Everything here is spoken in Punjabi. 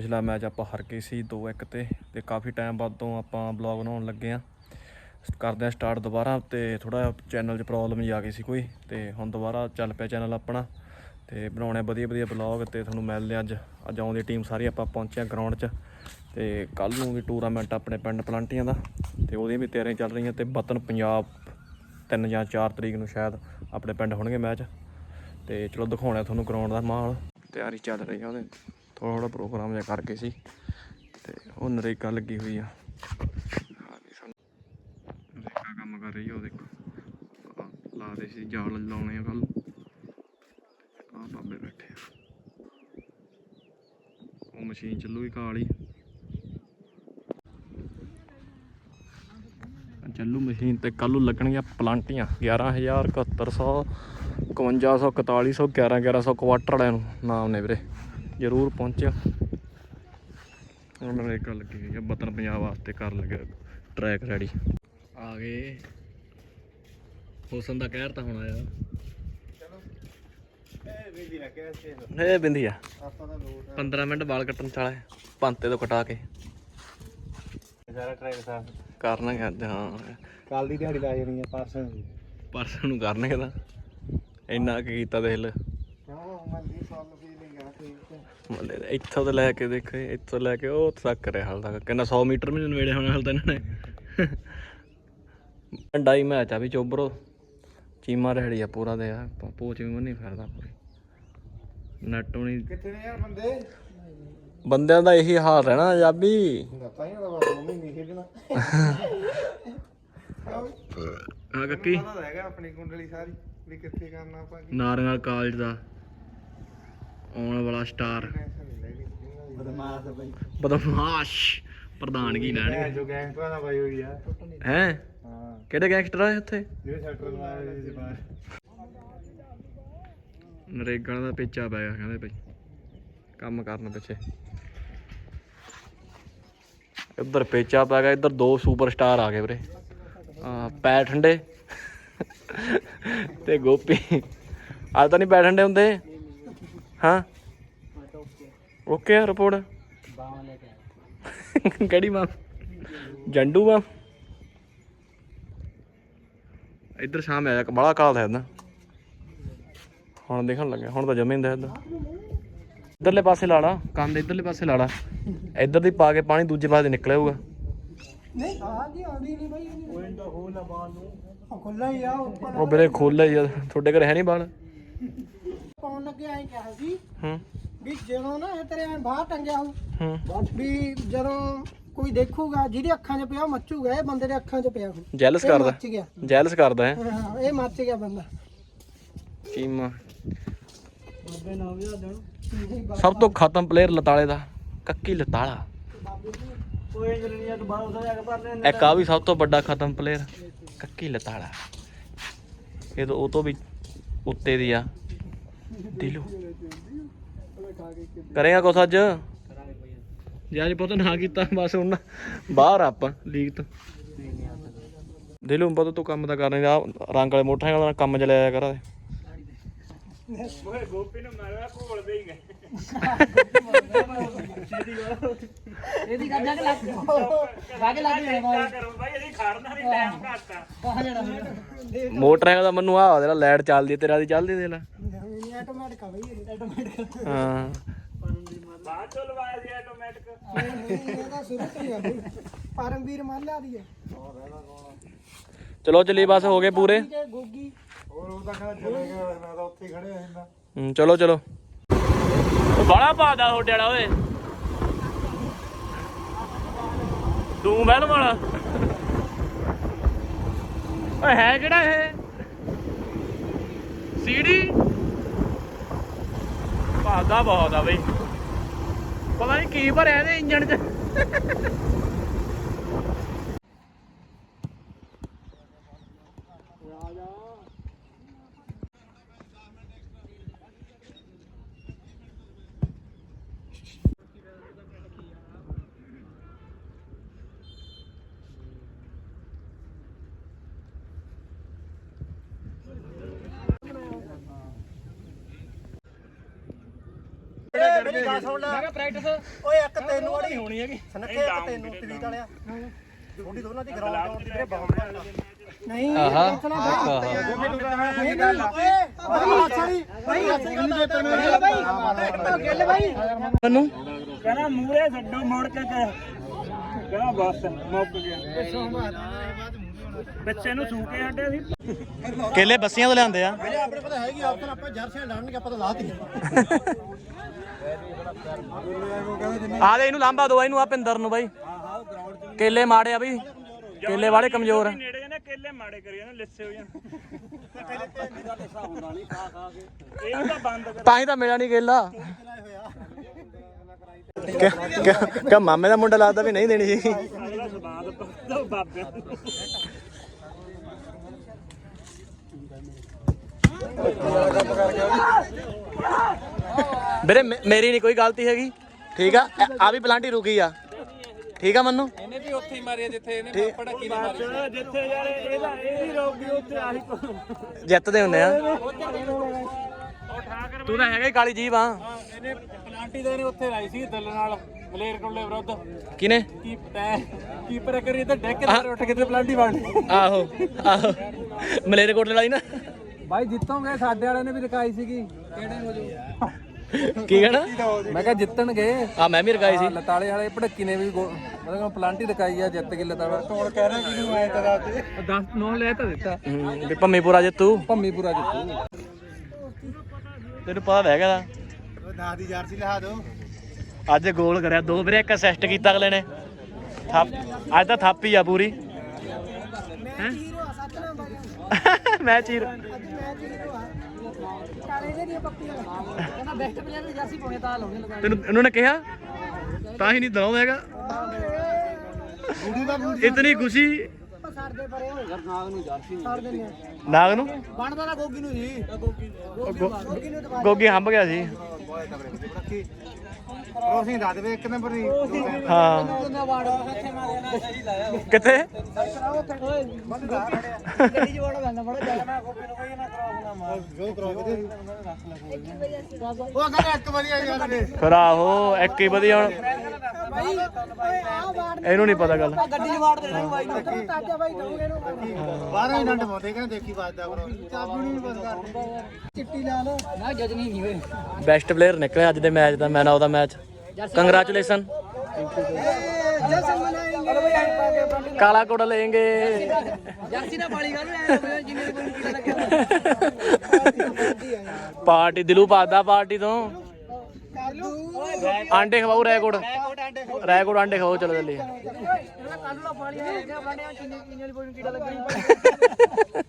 ਪਿਛਲਾ ਮੈਚ ਆਪਾਂ ਹਰ ਗਏ ਸੀ 2-1 ਤੇ ਤੇ ਕਾਫੀ ਟਾਈਮ ਬਾਅਦ ਤੋਂ ਆਪਾਂ ਬਲੌਗ ਬਣਾਉਣ ਲੱਗੇ ਆ ਕਰਦੇ ਆ ਸਟਾਰਟ ਦੁਬਾਰਾ ਤੇ ਥੋੜਾ ਚੈਨਲ 'ਚ ਪ੍ਰੋਬਲਮ ਹੀ ਆ ਗਈ ਸੀ ਕੋਈ, ਤੇ ਹੁਣ ਦੁਬਾਰਾ ਚੱਲ ਪਿਆ ਚੈਨਲ ਆਪਣਾ। ਤੇ ਬਣਾਉਣੇ ਵਧੀਆ ਵਧੀਆ ਬਲੌਗ ਤੇ ਤੁਹਾਨੂੰ ਮਿਲਦੇ ਆ ਅੱਜ। ਅੱਜ ਆਉਂਦੀ ਟੀਮ ਸਾਰੀ ਆਪਾਂ ਪਹੁੰਚੇ ਆ ਗਰਾਊਂਡ 'ਚ। ਤੇ ਕੱਲ ਨੂੰ ਵੀ ਟੂਰਨਾਮੈਂਟ ਆਪਣੇ ਪਿੰਡ ਪਲਾਂਟੀਆਂ ਦਾ, ਤੇ ਉਹਦੀਆਂ ਵੀ ਤਿਆਰੀਆਂ ਚੱਲ ਰਹੀਆਂ ਤੇ ਵਤਨ ਪੰਜਾਬ ਤਿੰਨ ਜਾਂ 4 ਤਰੀਕ ਨੂੰ ਸ਼ਾਇਦ ਆਪਣੇ ਪਿੰਡ ਹੋਣਗੇ ਮੈਚ। ਤੇ ਚਲੋ ਦਿਖਾਉਣਾ ਤੁਹਾਨੂੰ ਗਰਾਊਂਡ ਦਾ ਮਾਹੌਲ। ਤਿਆਰੀ ਚੱਲ ਰਹੀ ਆ ਉਹਦੇ। ਥੋੜਾ ਥੋੜਾ ਪ੍ਰੋਗਰਾਮ ਜਿਹਾ ਕਰਕੇ ਸੀ ਤੇ ਉਹ ਨਰੇਗਾ ਲੱਗੀ ਹੋਈ ਆ। ਨਰੇਗਾ ਕੰਮ ਕਰ ਰਹੀ ਆ ਉਹ ਦੇਖੋ। ਲਾ ਦੇ ਸੀ ਜਾਲ ਲਾਉਣੇ ਆ ਕੱਲ ਆ ਬਾਬੇ ਬੈਠੇ ਆ। ਉਹ ਮਸ਼ੀਨ ਚੱਲੂਗੀ ਕਾਲੀ। ਚੱਲੂ ਮਸ਼ੀਨ ਤੇ ਕੱਲ ਨੂੰ ਲੱਗਣਗੀਆਂ ਪਲਾਂਟੀਆਂ। 11000 7100 5100 4100 11 1100 ਕੁਆਟਰ ਵਾਲਿਆਂ ਨੂੰ ਨਾਮ ਨੇ ਵੀਰੇ। ਜ਼ਰੂਰ ਪਹੁੰਚਿਓ। ਉਹਨਾਂ ਨੇ ਇੱਕ ਗੱਲ ਲੱਗੀ ਹੋਈ ਆ ਬਤਨ ਪੰਜਾਬ ਵਾਸਤੇ ਕਰ ਲੱਗਿਆ ਟਰੈਕ ਰੈਡੀ ਆ ਗਏ। ਹੁਸਨ ਦਾ ਕਹਿਰ ਤਾਂ ਹੁਣ ਆਇਆ। ਇਹ ਬਿੰਦੀ ਆ। 15 ਮਿੰਟ ਵਾਲ ਕੱਟਣ ਚਾਲਾ ਪੰਤੇ ਤੋਂ ਕਟਾ ਕੇ। ਸਾਰਾ ਟਰੈਕ ਸਾਫ਼। ਕਰਨਗੇ ਅੱਜ ਹਾਂ। ਕੱਲ ਦੀ ਦਿਹਾੜੀ ਲਾ ਜਾਣੀ ਆ ਪਰਸੋਂ ਦੀ। ਪਰਸੋਂ ਨੂੰ ਕਰਨਗੇ ਤਾਂ। ਇੰਨਾ ਕੀ ਕੀਤਾ ਦੇਖ ਲੈ ਕਿਉਂ? ਫੀਲਿੰਗ ਆ ਠੀਕ ਮੱਲੇ ਇੱਥੋਂ ਤੋਂ ਲੈ ਕੇ ਦੇਖੋ ਇੱਥੋਂ ਲੈ ਕੇ ਉਹ ਤੱਕ ਰਿਹਾ ਹਾਲ ਤੱਕ। ਕਿੰਨਾ 100 ਮੀਟਰ ਵੀ ਨੀ ਨੇੜੇ ਹੋਣਾ ਹਾਲ ਤਾਂ ਇਹਨਾਂ ਨੇ। ਡਾਈ ਮੈਚ ਆ ਵੀ ਚੋਬਰੋ। ਚੀਮਾ ਰਹਿੜੀ ਆ ਪੂਰਾ ਦੇ ਆ ਪੋਚ ਵੀ ਨਹੀਂ ਫਿਰਦਾ ਪੂਰੀ ਨੱਟ ਵੀ ਨੀ- ਕਿੱਥੇ ਨੇ ਯਾਰ ਬੰਦੇ? ਬੰਦਿਆਂ ਦਾ ਇਹੀ ਹਾਲ ਰਹਿਣਾ ਤਾਂ ਹੀ ਨਹੀਂ ਖੇਡਣਾ। ਆ ਕੱਕੀ। ਪਤਾ ਤਾਂ ਹੈਗਾ ਆਪਣੀ ਕੁੰਡਲੀ ਸਾਰੀ ਵੀ ਕਿੱਥੇ ਕਰਨਾ ਆਪਾਂ ਨਾਰੰਗਲ ਕਾਲਜ ਦਾ। ਸਟਾਰ। ਬਦਮਾਸ਼ ਬਈ। ਬਦਮਾਸ਼। ਪ੍ਰਧਾਨਗੀ ਲੈਣਗੇ। ਜੋ ਗੈਂਗ ਦਾ ਬਾਈ ਹੋਈ ਆ। ਹੈ? ਹਾਂ। ਕਿਹੜੇ ਗੈਂਗਸਟਰ ਆ ਇੱਥੇ ਜਿਹੜੇ ਸੈਕਟਰ ਲਵਾਇਆ ਜੀ ਬਾਹਰ ਨਰੇਗਾ ਦਾ ਪੇਚਾ ਪੈ ਗਿਆ ਕਹਿੰਦੇ ਬਈ। ਕੰਮ ਕਰਨ ਪਿੱਛੇ। ਇੱਧਰ ਪੇਚਾ ਪੈ ਗਿਆ ਇੱਧਰ ਦੋ ਸੁਪਰਸਟਾਰ ਆ ਗਏ ਵੀਰੇ। ਆ ਪੈ ਠੰਡੇ। ਤੇ ਗੋਪੀ। ਅੱਜ ਤਾਂ ਨਹੀਂ ਪੈ ਠੰਡੇ ਹੁੰਦੇ। ਹਾਂ? ਓਕੇ ਆ ਰਿਪੋਰਟ ਕਿਹੜੀ ਮਾਂ ਜੰਡੂ ਮਾਂ ਇੱਧਰ ਸ਼ਾਮ ਆਇਆ ਬੜਾ ਕਾਲ ਹੈ ਨਾ ਹੁਣ ਦੇਖਣ ਲੱਗਿਆ ਹੁਣ ਤਾਂ ਜਮੇ ਹੁੰਦਾ ਇੱਧਰ ਇੱਧਰਲੇ ਪਾਸੇ ਲਾ ਲਾ ਕੰਧ ਇੱਧਰਲੇ ਪਾਸੇ ਲਾ ਲਾ। ਇੱਧਰ ਦੀ ਪਾ ਕੇ ਪਾਣੀ ਦੂਜੇ ਪਾਸੇ ਨਿਕਲਿਆ ਹੋਊਗਾ। ਨਹੀਂ ਆਂਦੀ ਆਉਂਦੀ ਨਹੀਂ ਬਈ। ਵਿੰਡੋ ਖੋਲ ਲਾ ਬਾਹਰ ਨੂੰ। ਖੁੱਲਾ ਹੀ ਆ ਉੱਪਰ। ਉਹ ਵੀਰੇ ਖੋਲਿਆ ਯਾਰ ਤੁਹਾਡੇ ਘਰੇ ਹੈ ਨਹੀਂ ਬਾਲ ਪਾਉਣ ਲੱਗੇ ਆਏ ਕਿਹਾ ਸੀ। ਹੂੰ। ਵੀ ਜਦੋਂ ਨਾ ਇਹ ਤੇਰੇ ਐਂ ਬਾਹਰ ਟੰਗਿਆ ਹੋ। ਹੂੰ ਵੀ ਜਦੋਂ ਕੋਈ ਦੇਖੂਗਾ ਜਿਹਦੀ ਅੱਖਾਂ 'ਚ ਪਿਆ ਉਹ ਮੱਚੂਗਾ ਇਹ ਬੰਦੇ ਦੇ ਅੱਖਾਂ 'ਚ ਪਿਆ ਹੁਣ ਜੈਲਸ ਇਹ ਕਰਦਾ। ਮੱਚ ਗਿਆ। ਜੈਲਸ ਕਰਦਾ ਹੈ। ਹਾਂ ਇਹ ਮੱਚ ਗਿਆ ਬੰਦਾ। ਬਾਬੇ ਨਾ ਦੇਣ ਸਭ ਤੋਂ ਖਤਮ ਪਲੇਅਰ ਲਤਾਲੇ ਦਾ ਕੱਕੀ ਲਤਾਲਾ। ਕੋਈ ਇੰਜੀਨੀਅਰ ਤੋਂ ਬਾਹਰ ਉਧਰ ਜਾ ਕੇ ਭਰ ਲੈ ਇੱਕ ਆ ਵੀ ਸਭ ਤੋਂ ਵੱਡਾ ਖਤਮ ਪਲੇਅਰ ਕੱਕੀ ਲਤਾਲਾ। ਇਹ ਤਾਂ ਉਹ ਤੋਂ ਵੀ ਉੱਤੇ ਦੀ ਆ। ਦਿਲੂ। ਕਰੇਗਾ ਕੁਛ ਅੱਜ? ਜੇ ਅੱਜ ਪਤਾ ਨਾ ਕੀਤਾ ਬਸ ਹੁਣ ਬਾਹਰ ਆਪਾਂ ਲੀਗ ਤੋਂ। ਦਿਲੂ ਪਤਾ ਤੂੰ ਕੰਮ ਤਾਂ ਕਰਨਾ ਆ ਰੰਗ ਵਾਲੇ ਮੋਟਰਸਾਈਕਲ ਨਾਲ ਕੰਮ ਚ ਲਿਆ ਕਰ ਓਏ ਗੋਪੀ ਨੂੰ ਮਾਰਿਆ ਭੋਲਦੇ ਹੀ ਗਏ ਇਹਦੀ ਗੱਲ ਜਾ ਕੇ ਲੱਗ ਲਾ ਕੇ ਲੱਗ ਜਾਣਾ ਕਰੋ ਬਾਈ। ਅਸੀਂ ਖੜਨਾ ਨਹੀਂ ਟਾਈਮ ਘੱਟ ਆ। ਕਹਾ ਜਾਣਾ ਮੋਟਰਸਾਈਕਲ ਦਾ ਮੈਨੂੰ ਆ ਜਿਹੜਾ ਲਾਈਟ ਚੱਲਦੀ ਤੇਰਾ ਦੀ ਚੱਲਦੀ ਦੇ ਲੈ। ਆਟੋਮੈਟਿਕ ਆ ਬਈ ਆਟੋਮੈਟਿਕ ਹਾਂ ਬਾਅਦ ਚੋਂ ਲਵਾਇਆ ਸੀ ਆਟੋਮੈਟਿਕ ਇਹ। ਸ਼ੁਰੂ ਤੋਂ ਹੀ ਆ ਬਈ ਪਰਮਵੀਰ ਮਾਲਿਆ ਦੀ ਹੈ ਚਲੋ ਚਲੀ ਬਸ ਹੋ ਗਏ ਪੂਰੇ। ਠੀਕ ਹੈ ਗੋਗੀ ਹੋਰ ਉਹ ਤਾਂ ਕਹਿੰਦਾ ਚਲੇ ਗਿਆ ਮੈਂ ਤਾਂ ਉੱਥੇ ਹੀ ਖੜੇ ਹੁੰਦਾ ਹੂੰ, ਚਲੋ ਚਲੋ ਬੜਾ ਪਾਦਾ ਤੁਹਾਡੇ ਵਾਲਾ ਓਏ। ਤੂੰ ਬਹਿਣ ਵਾਲਾ। ਓਏ ਹੈ ਕਿਹੜਾ ਇਹ? ਸੀੜੀ ਪਾਦਾ ਬਹੁਤ ਆ ਬਈ। ਪਤਾ ਨਹੀਂ ਕੀ ਭਰਿਆ ਇਹਦੇ ਇੰਜਣ 'ਚ। ਮੇਰੀ ਗੱਲ ਸੁਣ ਲੈ। ਮੈਂ ਕਿਹਾ ਪ੍ਰੈਕਟਿਸ ਓਏ ਇੱਕ ਤੈਨੂੰ ਵਾਲੀ ਹੋਣੀ ਹੈਗੀ। ਸਨੱਖੇ ਇੱਕ ਤੈਨੂੰ ਤਵੀਤ ਵਾਲਿਆ। ਥੋੜੀ ਦੋਨਾਂ ਦੀ ਗਰਾਊਂਡ ਤੋਂ ਤੇਰੇ ਬਾਹਰ ਨਹੀਂ ਆਹਾ। ਇਹ ਗੱਲ ਓਏ ਬਾਈ ਅਸਲੀ ਬਾਈ ਅਸਲੀ ਗੱਲ ਬਾਈ ਗਿੱਲ ਬਾਈ ਮੈਨੂੰ ਕਹਿੰਦਾ ਮੂਰੇ ਛੱਡੋ ਮੁੜ ਕੇ ਕੇ ਕਹਿੰਦਾ ਬਸ ਮੁੱਕ ਗਿਆ। ਬੱਚੇ ਨੂੰ ਸੂਕੇ ਹੱਡੇ ਸੀ। ਕੇਲੇ ਬੱਸੀਆਂ ਤੋਂ ਲਿਆਂਦੇ ਆ। ਆਪਣੇ ਕੋਲ ਹੈਗੀ ਆਪਸ਼ਨ ਆਪਾਂ ਜਰਸੀਆਂ ਲਾਣਗੇ ਆਪਾਂ ਤਾਂ ਲਾਤੀ ਆ ਦੇ ਇਹਨੂੰ ਲਾਂਬਾ ਦੋ ਇਹਨੂੰ ਆ ਪਿੰਦਰ ਨੂੰ ਬਾਈ। ਕੇਲੇ ਮਾੜੇ ਆ ਬਈ। ਕੇਲੇ ਵਾਲੇ ਕਮਜ਼ੋਰ ਆ। ਨੇੜੇ ਨਾ ਕੇਲੇ ਮਾੜੇ ਕਰੀ ਜਾਂਦੇ ਲਿੱਸੇ ਹੋ ਜਾਣ ਇਹ ਤਾਂ ਬੰਦ ਕਰ। ਤਾਂ ਹੀ ਤਾਂ ਮਿਲਿਆ ਨਹੀਂ ਕੇਲਾ। ਕਿ- ਮਾਮੇ ਦਾ ਮੁੰਡਾ ਲੱਗਦਾ ਵੀ ਨਹੀਂ ਦੇਣੀ ਸੀ। ਬਾਬੇ। ਵੀਰੇ ਮੇ- ਮੇਰੀ ਨਹੀਂ ਕੋਈ ਗਲਤੀ ਹੈਗੀ। ਠੀਕ ਆ ਆ ਵੀ ਪਲਾਂਟੀ ਰੁਕੀ ਆ। ਠੀਕ ਆ ਮੰਨੂ? ਬਸ ਜਿੱਥੇ ਯਾਰ ਇਹਦਾ ਇਹ ਵੀ ਰੋਕ ਗਈ ਉੱਥੇ ਆਹੀ ਕੋ ਜਿੱਤਦੇ ਹੁੰਦੇ ਆ। ਤੂੰ ਤਾਂ ਹੈਗਾ ਹੀ ਕਾਲੀ ਜੀਬ ਆ। ਇਹਨੇ ਪਲਾਂਟੀ ਦੇ ਨੇ ਉੱਥੇ ਲਾਈ ਸੀ ਦਿਲ ਨਾਲ ਮਲੇਰ ਕੋਲੇ ਵਿਰੁੱਧ। ਕਿਨੇ ਕੀ ਪੈ ਕੀਪਰ ਕਰੀ ਤੇ ਡੈਕ ਤੇ ਉੱਠ ਕੇ ਤੇ ਪਲਾਂਟੀ ਬਣ ਆਹੋ ਆਹੋ। ਮਲੇਰੇ ਕੋਟਲੇ ਵਾਲੀ ਨਾ। ਬਾਈ ਜਿੱਤੋਗੇ ਸਾਡੇ ਵਾਲਿਆਂ ਨੇ ਵੀ ਰਕਾਈ ਸੀਗੀ। ਕਿਹੜੇ ਹੋ ਜੋ ਕੀ ਕਹਿਣਾ? ਮੈਂ ਕਿਹਾ ਜਿੱਤਣਗੇ। ਆ ਮੈਂ ਵੀ ਰਗਾਈ ਸੀ। ਲਤਾਲੇ ਵਾਲੇ ਭੜਕੀ ਨੇ ਵੀ ਗੋ- ਮਤਲਬ ਪਲਾਂਟੀ ਰਕਾਈ ਆ ਜਿੱਤ ਕੇ ਲਤਾੜਾ ਤੋੜ ਕਹਿ ਰਿਹਾ ਕਿਹਨੂੰ ਆਇਆ ਤਦਾ ਤੇ 10 9 ਲੈ ਤਾਂ ਦਿੱਤਾ। ਹੂੰ, ਵੀ ਭੰਮੀਪੁਰਾ ਜਿੱਤੂ। ਭੰਮੀਪੁਰਾ ਜਿੱਤੂ। ਤੈਨੂੰ ਪਤਾ ਵਹਿ ਗਿਆ ਦਾ ਉਹ ਦਾਸ ਦੀ ਜਰਸੀ ਲਿਆ ਦੋ ਅੱਜ ਗੋਲ ਕਰਿਆ ਦੋ ਵੀਰੇ ਇੱਕ ਅਸਿਸਟ ਕੀਤਾ ਅਗਲੇ ਨੇ। ਥਾਪ ਅੱਜ ਤਾਂ ਥਾਪੀ ਆ ਪੂਰੀ। ਮੈਂ ਹੀਰੋ ਨਾ ਚੀਰ ਅੱਜ ਮੈਚ ਹੀਰੋ ਕਹਿੰਦਾ ਬੈਸਟ ਪਲੇਅਰ ਦੀ ਜਰਸੀ ਪਾਉਣੇ ਤਾਂ ਲਾਉਣੇ ਲਗਾ ਤੈਨੂੰ ਉਹਨਾਂ ਨੇ ਕਿਹਾ? ਤਾਂ ਹੀ ਨਹੀਂ ਦਵਾਉਂਦਾ ਹੈਗਾ। ਇਤਨੀ ਖੁਸ਼ੀ। ਪਰੇ ਹੋ ਨਾਗ ਨੂੰ? ਜਰਸੀ ਸਰ ਦਿੰਦੇ ਆ ਨਾਗ ਨੂੰ ਬਣਦਾ ਨਾ ਗੋਗੀ ਨੂੰ ਜੀ ਗੋਗੀ ਨੂੰ ਦਵਾ ਗੋਗੀ ਹੰਬ ਗਿਆ ਸੀ। ਰੋਸੀ ਦੱਸ ਦੇਵੇ ਇੱਕ ਨੰਬਰ ਦੀ। ਹਾਂ। ਵਾੜ ਕਿੱਥੇ? ਉਹ ਕਹਿੰਦਾ ਇੱਕ ਯਾਰ ਦੇ ਫਿਰ ਆਹੋ ਇੱਕ ਹੀ ਵਧੀਆ ਹੁਣ। ਵਾੜ ਇਹਨੂੰ ਨਹੀਂ ਪਤਾ ਗੱਲ। ਗੱਡੀ ਜਵਾੜ ਦੇਣਾ ਬਾਈ ਨੂੰ ਤਾਜਾ ਬਾਈ ਦਊਗੇ ਇਹਨੂੰ ਬਾਹਰੋਂ ਹੀ ਡੰਡ ਪਾਉਂਦੇ ਕਹਿੰਦੇ ਦੇਖੀ ਵੱਜਦਾ ਕਰੋ। ਚਾਬੀ ਨਹੀਂ ਬਸ ਕਰ ਚਿੱਟੀ ਲਾ ਲੋ ਨਾ ਜਜਨੀ ਨਹੀਂ ਓਏ ਬੈਸਟ ਪਲੇਅਰ ਨਿਕਲਿਆ ਅੱਜ ਦੇ ਮੈਚ ਦਾ ਮੈਨ ਆਫ ਦਾ ਮੈਚ ਕੰਗ੍ਰੈਚੁਲੇਸ਼ਨ ਜਸ਼ਨ ਮਨਾਏਂਗੇ ਅਰੇ ਕਾਲਾ ਕੋੜਾ ਲੈਂਗੇ ਪਾਰਟੀ, ਦਿਲੂ ਪਾਦਾ ਪਾਰਟੀ ਤੋਂ। ਆਂਡੇ ਖਵਾਉ ਰੈਕੋਰਡ ਰੈਕੋਰਡ ਆਂਡੇ ਖਵਾਉ ਚਲੋ ਚੱਲੀ ਕੱਲ ਨੂੰ ਪਾਲੀ ਆ ਗਿਆ ਬੰਡਿਆਂ ਕਿੰਨੇ ਕਿੰਨੇ ਵਾਲੀ ਕੋਈ ਕੀੜਾ ਲੱਗਣੀ